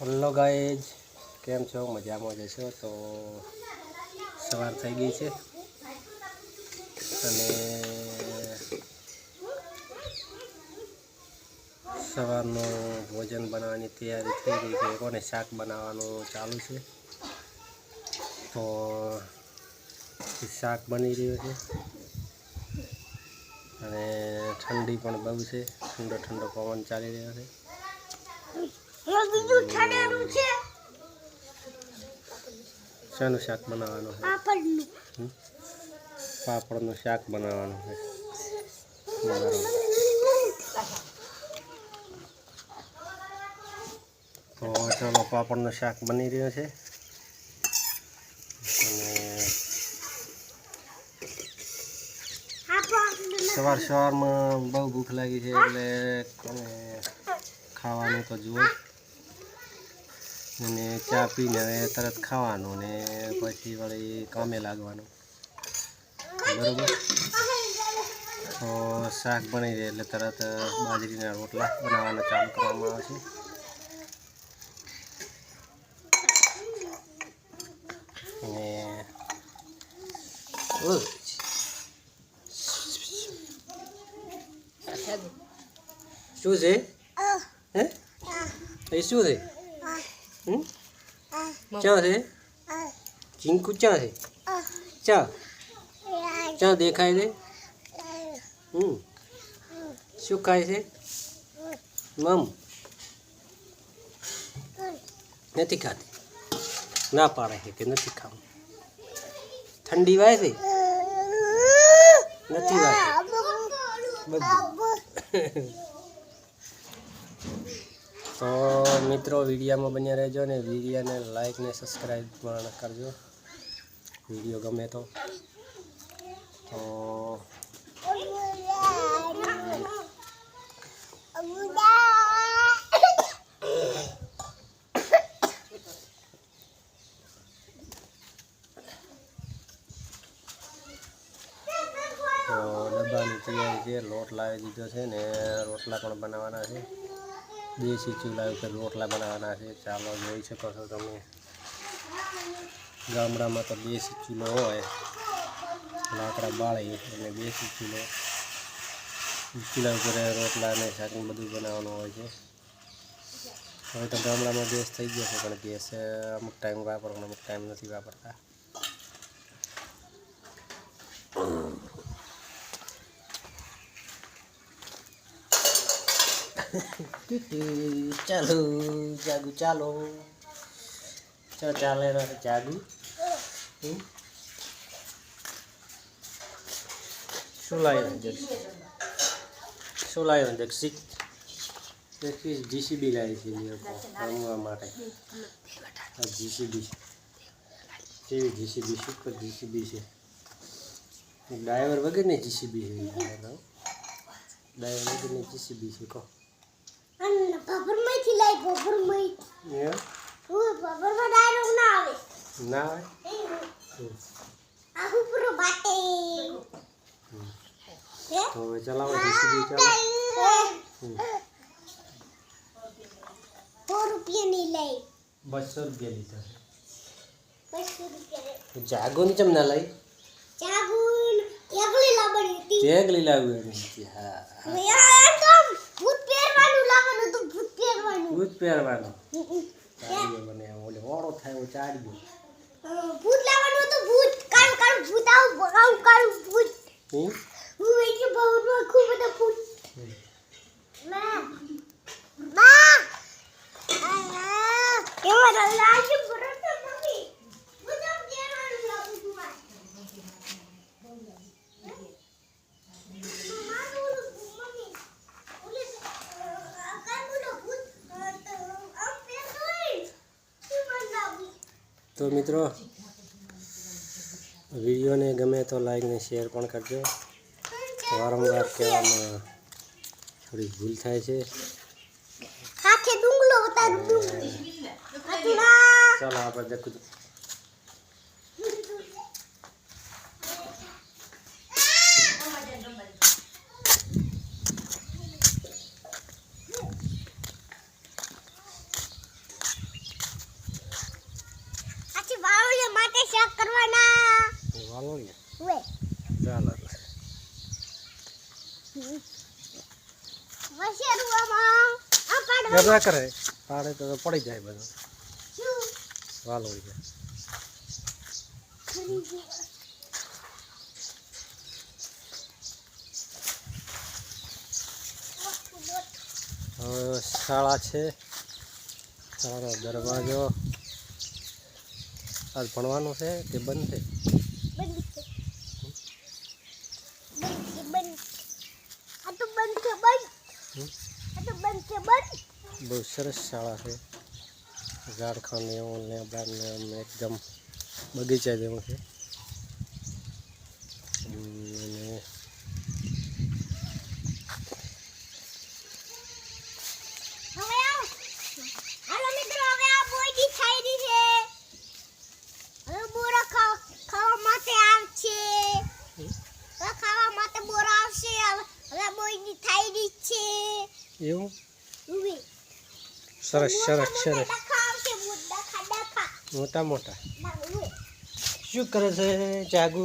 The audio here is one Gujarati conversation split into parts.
હલો ગાઈઝ કેમ છો? મજામાં જશો તો સવાર થઈ ગઈ છે. અને સવારનું ભોજન બનાવવાની તૈયારી થઈ ગઈ છે. કોને શાક બનાવવાનું ચાલુ છે. તો શાક બની રહ્યું છે. અને ઠંડી પણ બહુ છે. ઠંડો ઠંડો પવન ચાલી રહ્યો છે. બીજું છે. શાનું શાક બનાવવાનું છે પાપડનું. પાપડનું શાક બનાવવાનું છે. તો ચાલો પાપડનું શાક બની રહ્યું છે. સવાર સવારમાં બહુ ભૂખ લાગી છે એટલે ખાવાનું તો જુઓ. અને ચા પીને હવે તરત ખાવાનું ને પછી વળી કામે લાગવાનું. બરોબર? તો શાક બની જાય એટલે તરત બાજરીના રોટલા બનાવવાના ચાલુ કરવામાં આવે છે અને. શું છે? હે? શું છે? ક્યાં છે? ચીંકુ ક્યાં છે? ચા ચા દેખાય છે? હમ. શું ખાય છે? મમ. નથી ખાતી. ના પાડે છે કે નથી ખાવું. ઠંડી વાય છે? નથી વાય. બધું. તો મિત્રો, વિડીયામાં બન્યા રહેજો ને. વિડીયાને લાઈક ને સબસ્ક્રાઈબ પણ કરજો. વીડિયો ગમે તો. તો તો ડબ્બાની તૈયારી લોટ લાવી દીધો છે ને, રોટલા પણ બનાવવાના છે. દેશી ચૂલા ઉપર રોટલા બનાવવાના છે. ચાલો જોઈ શકો છો તમે. ગામડામાં તો દેશી ચૂલો હોય. લાકડા બાળી અને દેશી ચૂલો. ચૂલા ઉપર રોટલા અને શાકનું બધું બનાવવાનું હોય છે. હવે તો ગામડામાં ગેસ થઈ ગયો છે, પણ ગેસ અમુક ટાઈમ વાપરવાનો, અમુક ટાઈમ નથી વાપરતા. ચાલો, જાગુ, ચાલો. ચાલો ચાલે જાગુ? શું લાવ્યો જગસી શું લાવ્યો જગસી જગસી જીસીબી લાવી છે રમવા માટે. જીસીબી કેવી જીસીબી સુપર પર જીસીબી છે? ડ્રાઈવર વગરની જીસીબી છે. ડ્રાઈવર વગરની જીસીબી છે, કહો. બપોરમાંથી લઈ બપોરમાંથી એમ? હું બપોરમાં ડાયરેક્ટ ના આવે. ના. હોય હમ. આખું પૂરો બાટે. હે? તો હવે ચલાવો જીસીબી ચાલો. બસો રૂપિયા લીધા જાગો ની ચમ ના લઈ? ચાબુન એકલી લાવવાની હતી. લઈ લાવ્યું એની હા યાર તો ભૂત પહેરવાનું. ભૂત પહેરવાનું. ચાડીઓ મને ઓલે ઓળો થાય ચાડીઓ ભૂત લાવવાનું તો ભૂત. કાળું કાળું ભૂત આવું કાળું કાળું ભૂત? હું એ કે બહુમાં ખૂબ બધા ભૂત. માં માં. આ કેવા લાગે બરત મમ્મી ભૂત આમ પહેરવાનું લાવું છું માં માં બોલું મમ્મી ઓલે આ કાં બોલો ભૂત આમ પહેરતો હોય શું બનાવું તો મિત્રો વિડીયોને ગમે તો લાઈક ને શેર પણ કરજો. વારંવાર કહેવામાં થોડી ભૂલ થાય છે. ચાલો ડુંગલો ઉતારું કરવાના. વાલો વાલોડિયા વે ચાલો. વશેરુમાં આ પાડવા ના કરે પાડે તો પડી જાય બધું. વાલોડિયા ખરી શાળા છે. સારો દરવાજો. આજ ભણવાનું છે તો બંધ છે બહુ સરસ શાળા છે. ઝાડખંડ એવું ને બારને આમ એકદમ બગીચા જેવું છે હમ, અને હવે આવો હાલો મિત્રો હવે આ બોયડી થઈ રહી છે હવે બોરા ખાવા માટે આવશે. હવે ખાવા માટે બોરા આવશે. હવે બોયડી થઈ રહી છે. એવું? સરસ સરસ સરસ. મોટા મોટા શું કરે છે જાગુ?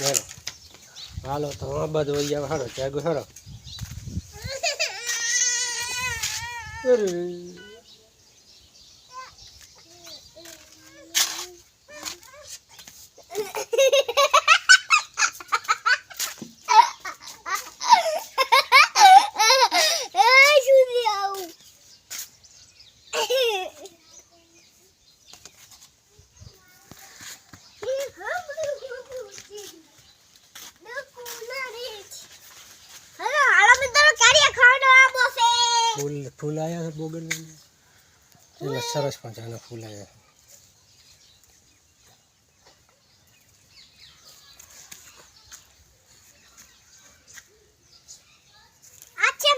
હેલો હાલો. તો બધો હાલો જાગુ હાલો. 嗯 છે બોગન એટલે સરસ મજાના ફૂલ આવ્યા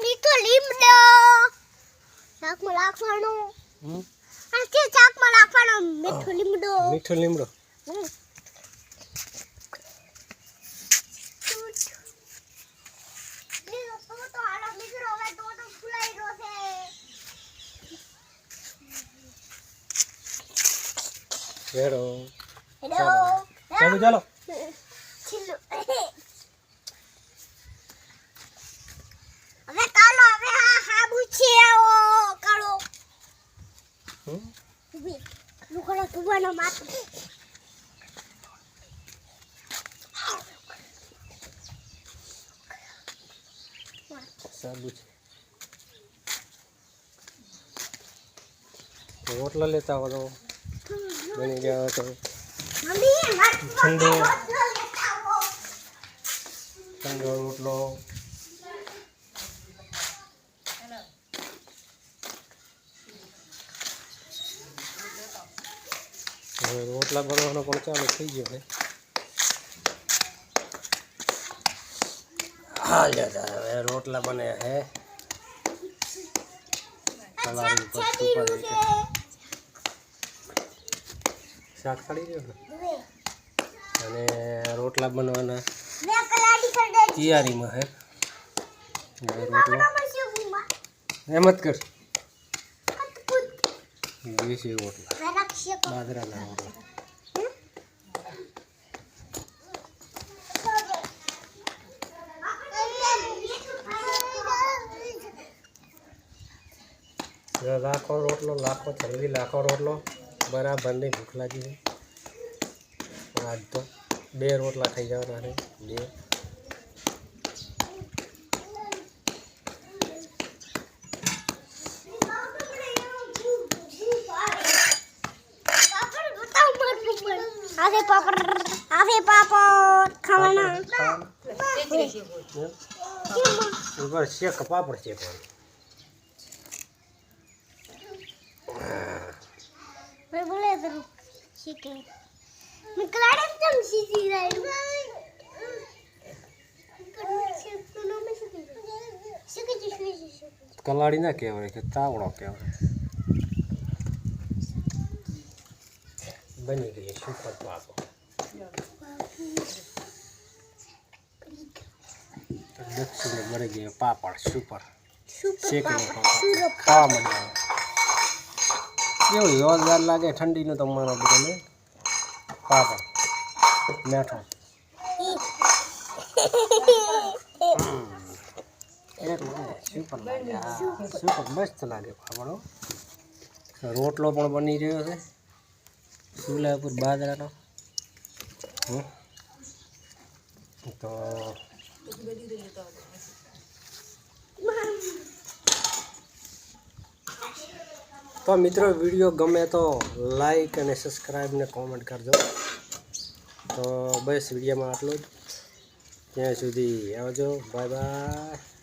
મીઠો લીમડો. હમ? મીઠો લીમડો મીઠો લીમડો હમ. લીલો તો તો હાલો મિત્રો હવે તો તો ફૂલાઈ રહ્યો છે હેલો. ચાલો. ચાલો હવે કાલો હવે છે આવો કાળો. લુકડો તુબાનો માથ સાબુ છે. રોટલા લેતા આવો તો. બની ગયા તો મમ્મી માર ઠંડો. રોટલો લેતા આવો ઠંડો રોટલો હવે રોટલા બનાવવાનો પણ ચાલુ થઈ ગયો છે હા દાદા હવે રોટલા બન્યા છે સવારી ઉપર સુપર રીતે શાક ખાડી રહ્યો અને રોટલા બનવાના. તૈયારીમાં હે. રોટલા. એમ જ કર. દેશી રોટલા. બાજરાના રોટલા. લાખો રોટલો લાખો જલ્દી લાખો રોટલો. બરાબરની ભૂખ લાગી છે આજ તો બે રોટલા થઈ જવાના છે બે. આવે પાપડ આવે પાપડ ખાવાના. ઉપર શેક પાપડ શેક. મેં શીખે મેં કલાડે તમ સીધી રાઈ કલાડી ના કહેવાય કે તાવડો કહેવાય. બની ગઈ સુપર પાપો દક્ષિણે બની ગયો પાપડ સુપર. શેકેલો પાપડ ખાવા મજા આવે કેવું જોરદાર લાગે, ઠંડીનું તમારો બધાને. પાપા, મેઠો. સુપર લાગે. સુપર મસ્ત લાગે પાપડો રોટલો પણ બની રહ્યો છે. ચૂલા ઉપર બાજરાનો. તો તો મિત્રો, વીડિયો ગમે તો લાઈક અને સબસ્ક્રાઈબ ને કોમેન્ટ કરજો. તો બસ વિડીયોમાં આટલું જ. ત્યાં સુધી આવજો. Bye bye